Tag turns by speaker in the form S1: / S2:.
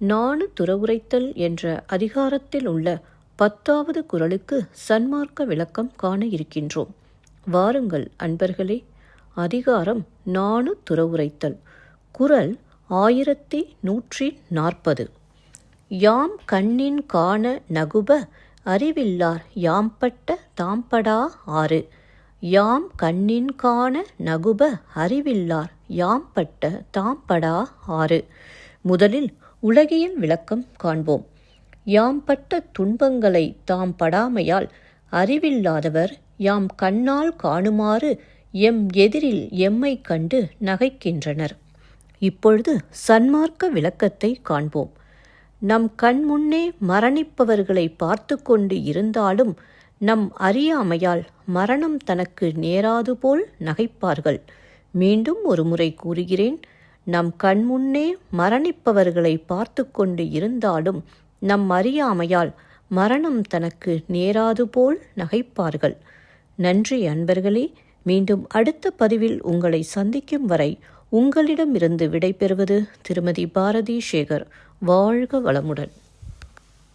S1: நானு துறவுரைத்தல் என்ற அதிகாரத்தில் உள்ள பத்தாவது குரலுக்கு சன்மார்க்க விளக்கம் காண இருக்கின்றோம். வாருங்கள் அன்பர்களே அதிகாரம் நானு துறவுரைத்தல். குரல் ஆயிரத்தி நூற்றி நாற்பது. யாம் கண்ணின் காண நகுப அறிவில்லார் யாம்பட்ட தாம்படா ஆறு. யாம் கண்ணின் காண நகுப அறிவில்லார் யாம்பட்ட தாம்படா ஆறு. முதலில் உலகியல் விளக்கம் காண்போம். யாம் பட்ட துன்பங்களை தாம் படாமையால் அறிவில்லாதவர் யாம் கண்ணால் காணுமாறு எம் எதிரில் எம்மை கண்டு நகைக்கின்றனர். இப்பொழுது சன்மார்க்க விளக்கத்தை காண்போம். நம் கண் முன்னே மரணிப்பவர்களை பார்த்து கொண்டு இருந்தாலும் நம் அறியாமையால் மரணம் தனக்கு நேராது போல் நகைப்பார்கள். மீண்டும் ஒரு முறை கூறுகிறேன். நம் கண்முன்னே மரணிப்பவர்களை பார்த்து கொண்டு இருந்தாலும் நம் அறியாமையால் மரணம் தனக்கு நேராது போல் நகைப்பார்கள். நன்றி அன்பர்களே மீண்டும் அடுத்த பதிவில் உங்களை சந்திக்கும் வரை உங்களிடமிருந்து விடைபெறுவது திருமதி பாரதி சேகர். வாழ்க வளமுடன்.